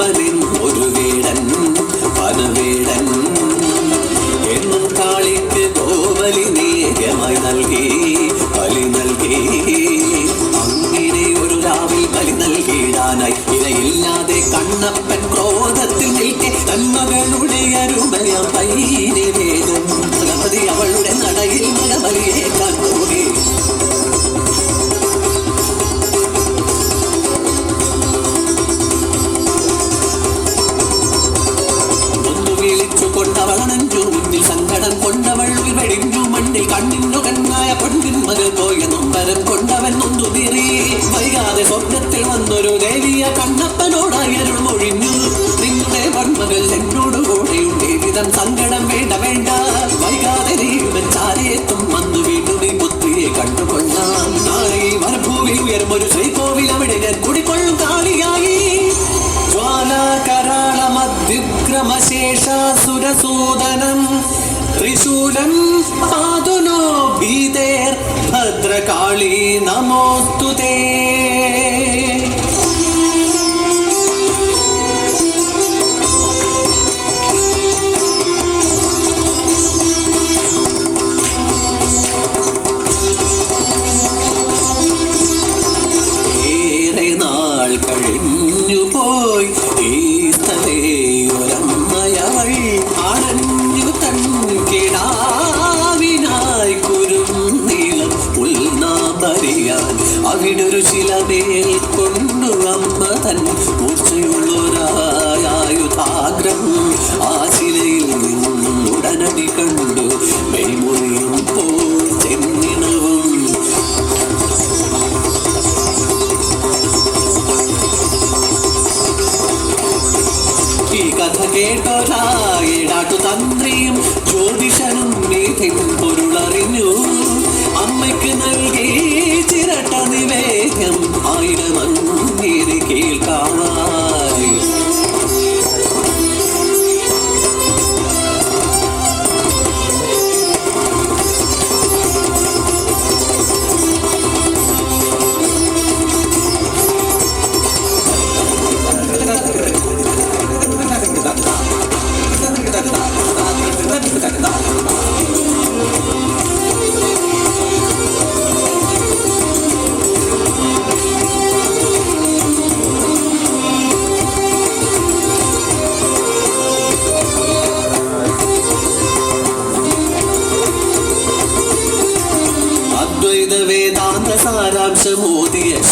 കണ്ണപ്പനിൻ ഒരു വേടൻ വനവേടൻ. എന്നും കാളിക്ക് കോവലി നേരമായി നൽകി ബലി നൽകി. അങ്ങനെ ഒരു രാവിൽ ബലി നൽകിയിടാനായി ഇരയില്ലാതെ കണ്ണപ്പൻ ക്രോധത്തിൽ നിൽക്കെ തന്മകളുടെ അരുമയ പൈനെ വേദം ഭഗവതി അവളുടെ നടയിൽ മകബലിയെ കണ്ടുപോയി വന്നൊരു ദേവിയ കണ്ണപ്പനോടായി അരുൾ മൊഴിഞ്ഞു നിങ്ങളുടെ വൺമകൾ എന്നോട് കൂടെയുണ്ട്. വിധം സങ്കടം വേണ്ട വേണ്ട. വൈകാതെ നീവൻ ചാരയെത്തും. വന്നു വീണ്ടും ഈ പുത്രിയെ കണ്ടുകൊള്ളാം. നാളെ ഈ ഉയരും ഒരു ശ്രീകോവിൽ അവിടെ ഞാൻ കുടിക്കൊള്ളും കാളിയായി. ജ്വാലാകരാളമദ്വിഗ്രമശേഷാസുരസൂദനം ത്രിശൂലം പാതുനോ ഭീതേർ ഭദ്രകാളി നമോസ്തു സ്ഥലയൊരമ്മയവൾ അണഞ്ഞു തൻകിടാവിനായി കുരുന്നീളം ഉൾനാപറിയാൻ അവിടൊരു ശിലമേൽ കൊണ്ടു അമ്മ തൻ മൂർച്ചയുള്ളൊരായുധാഗ്രം ആ ശിലയിൽ നിന്നും ഉടനടി കണ്ടു. പൊരുളറിഞ്ഞു അമ്മയ്ക്ക് നൽകി ചിരട്ട നിവേദ്യം. ആയിരം അങ്ങേര്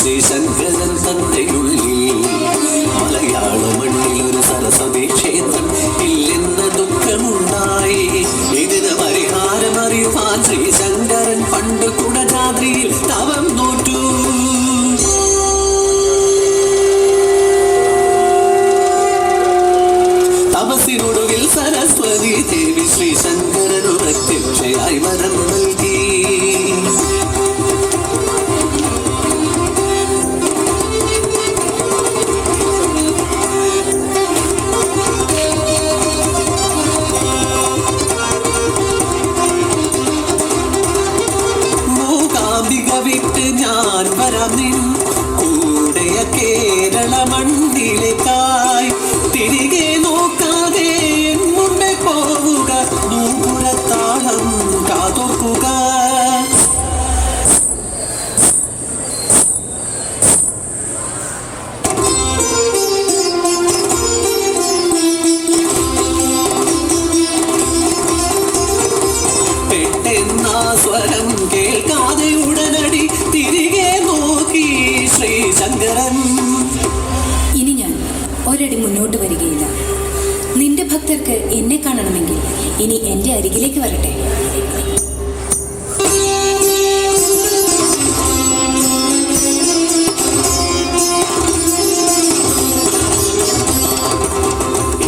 தந்தை சங்கரன் தந்தையுள் ഒരടി മുന്നോട്ട് വരികയില്ല. നിന്റെ ഭക്തർക്ക് എന്നെ കാണണമെങ്കിൽ ഇനി എന്റെ അരികിലേക്ക് വരട്ടെ.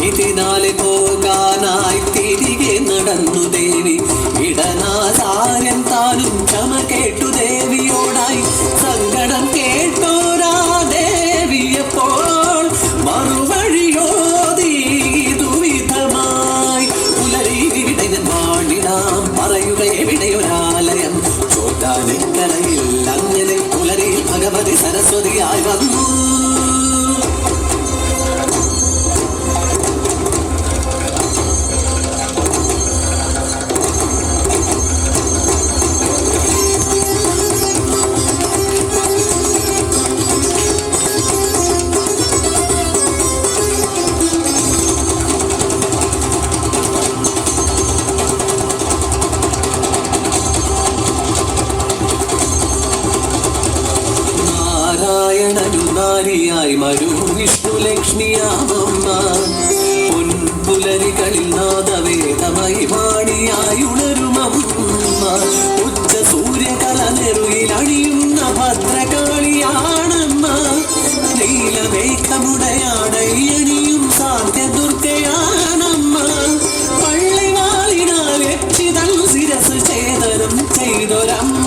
ഇതിനാലെ പോകാനായി തിരികെ നടന്നു ദേവി. கரையில் நன்னிலை புலரில் பகவதி சரஸ்வதி ஆய்வந்தோ കുമാരിയായി മരു. വിഷ്ണു ലക്ഷ്മിയാമമ്മ പൊൻപുലരികളിൽ നാദവേദമായി വാണിയായി ഉണരുമമ്മ ഉച്ച സൂര്യകല നെറുയിൽ അണിയുന്ന ഭദ്രകാളിയാണമ്മ നീലമേഘമുടയാടയ്യണിയും സാധ്യ ദുർഗയാണമ്മ പള്ളിവാളിനാൽ രക്ഷിതം ശിരസ് ചേതനം ചെയ്തൊരമ്മ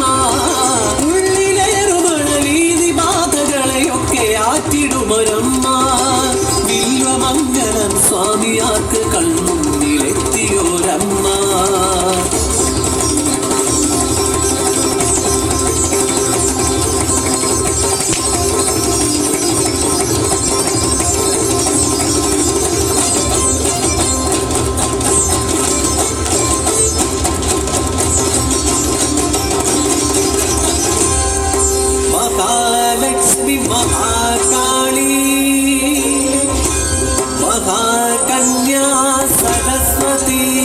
ആറ്റിടുമൊരമ്മ വില്വമംഗലം സ്വാമിയാർക്ക് കണ്ണു be